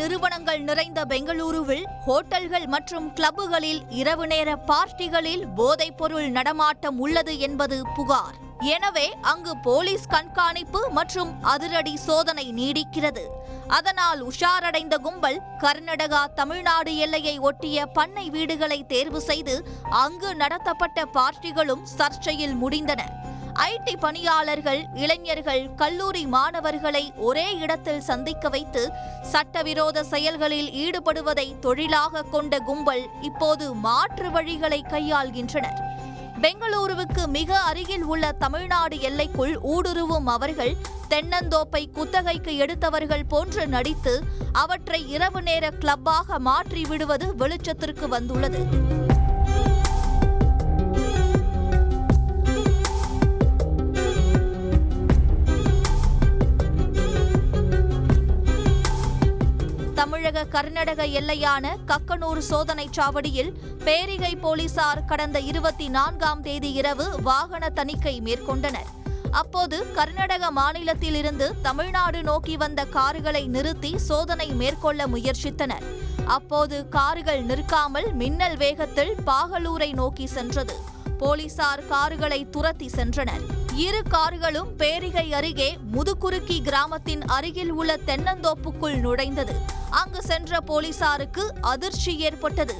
நிறுவனங்கள் நிறைந்த பெங்களூருவில் ஹோட்டல்கள் மற்றும் கிளப்புகளில் இரவு நேர பார்ட்டிகளில் போதைப்பொருள் நடமாட்டம் உள்ளது என்பது புகார். எனவே அங்கு போலீஸ் கண்காணிப்பு மற்றும் அதிரடி சோதனை நீடிக்கிறது. அதனால் உஷாரடைந்த கும்பல் கர்நாடகா தமிழ்நாடு எல்லையை ஒட்டிய பண்ணை வீடுகளை தேர்வு செய்து அங்கு நடத்தப்பட்ட பார்ட்டிகளும் சர்ச்சையில் முடிந்தன. ஐடி பணியாளர்கள் இளைஞர்கள் கல்லூரி மாணவர்களை ஒரே இடத்தில் சந்திக்க வைத்து சட்டவிரோத செயல்களில் ஈடுபடுவதை தொழிலாக கொண்ட கும்பல் இப்போது மாற்று வழிகளை கையாள்கின்றனர். பெங்களூருவுக்கு மிக அருகில் உள்ள தமிழ்நாடு எல்லைக்குள் ஊடுருவும் அவர்கள் தென்னந்தோப்பை குத்தகைக்கு எடுத்தவர்கள் போன்று நடித்து அவற்றை இரவு நேர கிளப்பாக மாற்றி விடுவது வெளிச்சத்திற்கு வந்துள்ளது. தமிழக கர்நாடக எல்லையான கக்கனூர் சோதனைச் சாவடியில் பேரிகை போலீசார் கடந்த இருபத்தி நான்காம் தேதி இரவு வாகன தணிக்கை மேற்கொண்டனர். அப்போது கர்நாடக மாநிலத்திலிருந்து தமிழ்நாடு நோக்கி வந்த கார்களை நிறுத்தி சோதனை மேற்கொள்ள முயற்சித்தனர். அப்போது கார்கள் நிற்காமல் மின்னல் வேகத்தில் பாகலூரை நோக்கி சென்றது. போலீசார் கார்களை துரத்தி சென்றனர். இரு கார்களும் பேரிகை அருகே முதுகுருக்கி கிராமத்தின் அருகில் உள்ள தென்னந்தோப்புக்குள் நுழைந்தது. அங்கு சென்ற போலீசாருக்கு அதிர்ச்சி ஏற்பட்டது.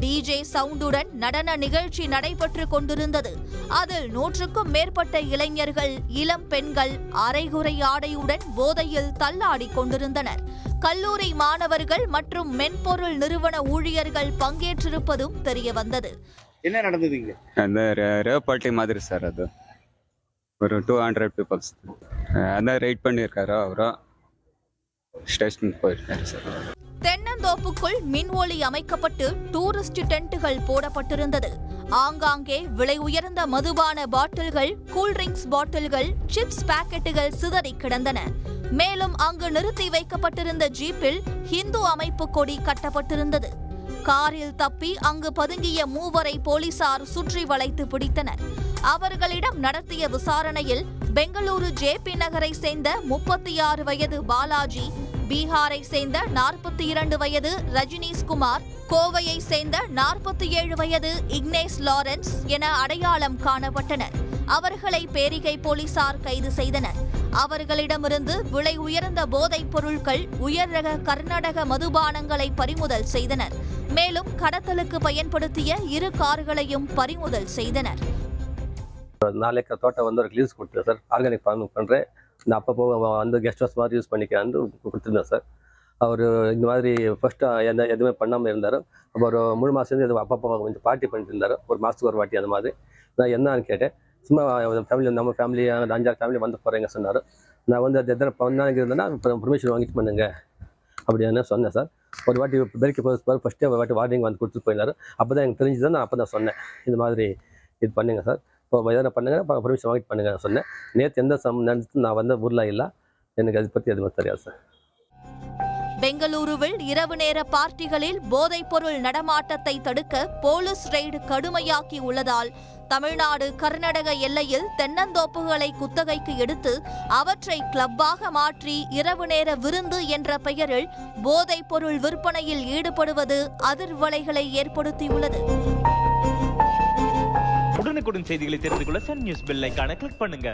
டிஜே சவுண்டுடன் நடன நிகழ்ச்சி நடைபெற்று கொண்டிருந்தது. அதில் நூற்றுக்கும் மேற்பட்ட இளைஞர்கள் இளம் பெண்கள் அரைகுறை ஆடையுடன் போதையில் தள்ளாடிக் கொண்டிருந்தனர். கல்லூரி மாணவர்கள் மற்றும் மென்பொருள் நிறுவன ஊழியர்கள் பங்கேற்றிருப்பதும் தெரியவந்தது. என்ன நடந்தது ரேவ் மாதிரி சார் அது. ஒரு டூ ஹண்ட்ரட் பீப்புள்ஸ் அதான் ரைட் பண்ணியிருக்காரு அவரும் ஸ்டேஷனுக்கு போயிருக்காரு சார். தென்னந்தோப்புக்குள் மின் ஒளி அமைக்கப்பட்டு டூரிஸ்ட் டென்ட்டுகள் போடப்பட்டிருந்தது. ஆங்காங்கே விலை உயர்ந்த மதுபான பாட்டில்கள் கூல்ட்ரிங்க்ஸ் பாட்டில்கள் சிப்ஸ் பாக்கெட்டுகள் சிதறி கிடந்தன. மேலும் அங்கு நிறுத்தி வைக்கப்பட்டிருந்த ஜீப்பில் ஹிந்து அமைப்பு கொடி கட்டப்பட்டிருந்தது. காரில் தப்பி அங்கு பதுங்கிய மூவரை போலீசார் சுற்றி வளைத்து பிடித்தனர். அவர்களிடம் நடத்திய விசாரணையில் பெங்களூரு ஜேபி நகரை சேர்ந்த முப்பத்தி ஆறு வயது பாலாஜி பீகாரை சேர்ந்த நாற்பத்தி இரண்டு வயது ரஜினீஷ் குமார் கோவையை சேர்ந்த நாற்பத்தி ஏழு வயது இக்னேஸ் லாரன்ஸ் என அடையாளம் காணப்பட்டனர். அவர்களை பேரிகை போலீசார் கைது செய்தனர். அவர்களிடமிருந்து விலை உயர்ந்த போதைப் பொருட்கள் உயர் ரக கர்நாடக மதுபானங்களை பறிமுதல் செய்தனர். மேலும் கடத்தலுக்கு பயன்படுத்திய இரு கார்களையும் பறிமுதல் செய்தனர். நாலு ஏக்கர் தோட்டம் வந்து ஒரு லீஸ் கொடுத்தேன் சார் ஆர்கானிக் ஃபார்மிங் பண்ணுறேன் நான் அப்பப்போ வந்து கெஸ்ட் ஹவுஸ் மாதிரி யூஸ் பண்ணிக்கிறேன் கொடுத்துருந்தேன் சார் அவர் இந்த மாதிரி ஃபஸ்ட்டு எந்த எதுவுமே பண்ணாமல் இருந்தார். அப்போ ஒரு மூணு மாதம் எதுவும் அப்பப்போ கொஞ்சம் பார்ட்டி பண்ணிட்டு இருந்தார். ஒரு மாதத்துக்கு ஒரு வாட்டி அந்த மாதிரி. நான் என்னன்னு கேட்டேன். சும்மா ஃபேமிலி நம்ம ஃபேமிலி அஞ்சாறு ஃபேமிலி வந்து போகிறேங்க சொன்னார். நான் வந்து அது எத்தனை பண்ணாங்க இருந்தேன்னா இப்போ பர்மிஷன் வாங்கிட்டு பண்ணுங்க. அப்படின்னு சொன்னேன் சார் ஒரு வாட்டி பெருக்கி போய் ஃபஸ்ட்டே ஒரு வாட்டி வார்னிங் வந்து கொடுத்துட்டு போயிருந்தார் அப்போ தான் எனக்கு தெரிஞ்சது நான் அப்போ தான் சொன்னேன். இந்த மாதிரி இது பண்ணுங்க சார். இப்போ எதனா பண்ணுங்க பர்மிஷன் வாங்கிட்டு பண்ணுங்க நான் சொன்னேன். நேற்று எந்த சம் நடந்துட்டு நான் வந்த ஊரில் இல்லை. எனக்கு அதை பற்றி எதுவுமே தெரியாது சார். பெங்களூருவில் இரவு நேர பார்ட்டிகளில் போதைப்பொருள் நடமாட்டத்தை தடுக்க போலீஸ் ரெய்டு கடுமையாக்கி உள்ளதால் தமிழ்நாடு கர்நாடக எல்லையில் தென்னந்தோப்புகளை குத்தகைக்கு எடுத்து அவற்றை கிளப்பாக மாற்றி இரவு நேர விருந்து என்ற பெயரில் போதைப்பொருள் விற்பனையில் ஈடுபடுவது அதிர்வலைகளை ஏற்படுத்தியுள்ளது. உடனுக்குடன் செய்திகளை தெரிந்து கொள்ள சன் நியூஸ் பெல் கிளிக் பண்ணுங்க.